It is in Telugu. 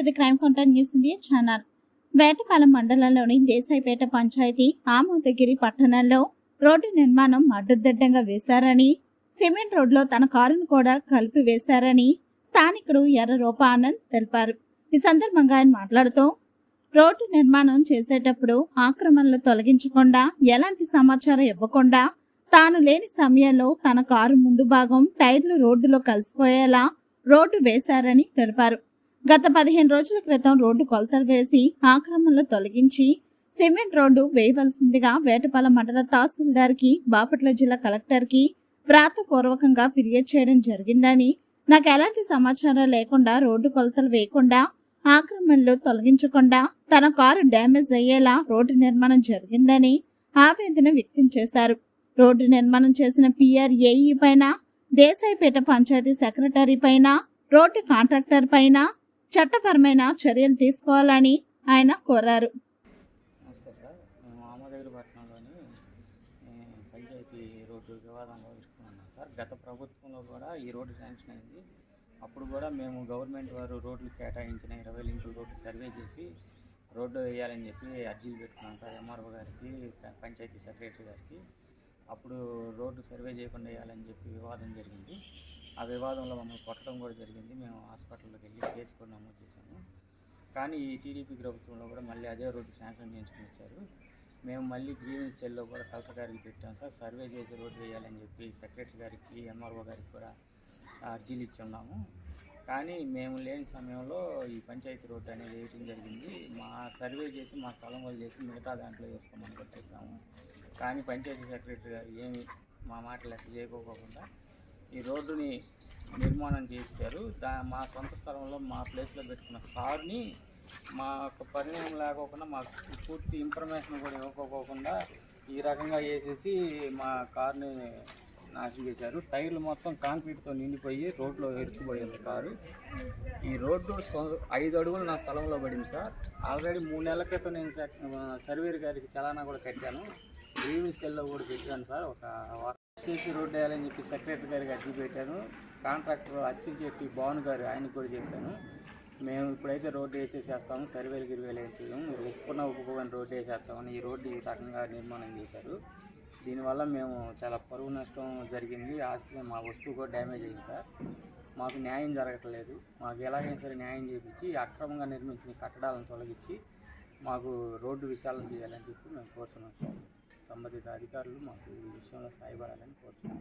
To the crime counter news India channel. Vetapalem మండలంలోని దేశాయిపేట పంచాయతీ ఆమోదగిరి పట్టణంలో రోడ్డు నిర్మాణం అడ్డుదిడ్డంగా వేశారని సిమెంట్ రోడ్లో తన కారును కూడా కలిపి వేశారని స్థానికుడు ఎర్ర రూప ఆనంద్ తెలిపారు. ఈ సందర్భంగా ఆయన మాట్లాడుతూ రోడ్డు నిర్మాణం చేసేటప్పుడు ఆక్రమణలు తొలగించకుండా ఎలాంటి సమాచారం ఇవ్వకుండా తాను లేని సమయంలో తన కారు ముందు భాగం టైర్లు రోడ్డులో కలిసిపోయేలా రోడ్డు వేశారని తెలిపారు. గత పదిహేను రోజుల క్రితం రోడ్డు కొలతలు వేసి ఆక్రమణలు తొలగించి సిమెంట్ రోడ్డు వేయవలసిందిగా వేటపాలెం మండల తహసీల్దార్కి బాపట్ల జిల్లా కలెక్టర్కి వ్రాతపూర్వకంగా ఫిర్యాదు చేయడం జరిగిందని నాకు ఎలాంటి సమాచారం లేకుండా రోడ్డు కొలతలు వేయకుండా ఆక్రమణలు తొలగించకుండా తన కారు డ్యామేజ్ అయ్యేలా రోడ్డు నిర్మాణం జరిగిందని ఆవేదన వ్యక్తం చేశారు. రోడ్డు నిర్మాణం చేసిన పిఆర్ఏఈ పైన దేశాయిపేట పంచాయతీ సెక్రటరీ పైన రోడ్డు కాంట్రాక్టర్ పైన చట్టపరమైన చర్యలు తీసుకోవాలని ఆయన కోరారు. నమస్తే సార్. మేము పట్టణంలోని పంచాయతీ రోడ్డు వివాదంలో ఇరుక్కున్నాం సార్. గత ప్రభుత్వంలో కూడా ఈ రోడ్డు శాంక్షన్ అయింది. అప్పుడు కూడా మేము గవర్నమెంట్ వారు రోడ్లు కేటాయించిన ఇరవై లింకుల రోడ్డు సర్వే చేసి రోడ్డు వేయాలని చెప్పి అర్జీలు పెట్టుకున్నాం సార్. ఎంఆర్ఓ గారికి పంచాయతీ సెక్రటరీ గారికి. అప్పుడు రోడ్డు సర్వే చేయకుండా వేయాలని చెప్పి వివాదం జరిగింది. ఆ వివాదంలో మమ్మల్ని కొట్టడం కూడా జరిగింది. మేము హాస్పిటల్లోకి వెళ్ళి కేసు కూడా నమోదు చేశాము. కానీ ఈ టీడీపీ ప్రభుత్వంలో కూడా మళ్ళీ అదే రోడ్డు శాంక్షన్ చేయించుకుని వచ్చారు. మేము మళ్ళీ గ్రీవెన్స్ సెల్లో కూడా కలెక్టర్ గారికి పెట్టాం సార్. సర్వే చేసి రోడ్డు వేయాలని చెప్పి సెక్రటరీ గారికి ఎంఆర్ఓ గారికి కూడా అర్జీలు ఇచ్చి ఉన్నాము. కానీ మేము లేని సమయంలో ఈ పంచాయతీ రోడ్డు అనేది వేయడం జరిగింది. మా సర్వే చేసి మా స్థలం వదిలేసి మిగతా దాంట్లో వేసుకోమని కూడా చెప్పాము. కానీ పంచాయతీ సెక్రటరీ గారు ఏమి మా మాట లెక్క చేయకోకుండా ఈ రోడ్డుని నిర్మాణం చేశారు. దా మా సొంత స్థలంలో మా ప్లేస్లో పెట్టుకున్న కారుని యొక్క పరిణామం లేకోకుండా మాకు పూర్తి ఇన్ఫర్మేషన్ కూడా ఇవ్వకోకుండా ఈ రకంగా చేసేసి మా కార్ని నాశనం చేశారు. టైర్లు మొత్తం కాంక్రీట్తో నిండిపోయి రోడ్లో ఎరుకుపోయింది కారు. ఈ రోడ్డు ఐదు అడుగులు నా స్థలంలో పడింది సార్. ఆల్రెడీ మూడు నెలల క్రితం నేను సర్వేర్ గారికి చలానా కూడా కట్టాను. రీవీ సెల్లో కూడా పెట్టాను సార్. ఒక వారం చేసి రోడ్డు వేయాలని చెప్పి సెక్రటరీ గారికి అడ్డు పెట్టాను. కాంట్రాక్టర్ అచ్చి చెప్పి భాను గారు ఆయనకు కూడా చెప్పాను. మేము ఇప్పుడైతే రోడ్డు వేసేసేస్తాము. సర్వేలు గిరివేలు ఏం చేయము. మీరు ఒప్పుకున్న ఒప్పుకోని రోడ్డు వేసేస్తామని ఈ రోడ్డు ఈ రకంగా నిర్మాణం చేశారు. దీనివల్ల మేము చాలా పరువు నష్టం జరిగింది. ఆస్తి మా వస్తువు కూడా డ్యామేజ్ అయింది సార్. మాకు న్యాయం జరగట్లేదు. మాకు ఎలాగైనా సరే న్యాయం చేయించి అక్రమంగా నిర్మించిన కట్టడాలను తొలగించి మాకు రోడ్డు విశాలం చేయాలని చెప్పి మేము కోరుతున్నాం సార్. సంబంధిత అధికారులు మాకు ఈ విషయంలో సాయపడాలని కోరుతున్నాం.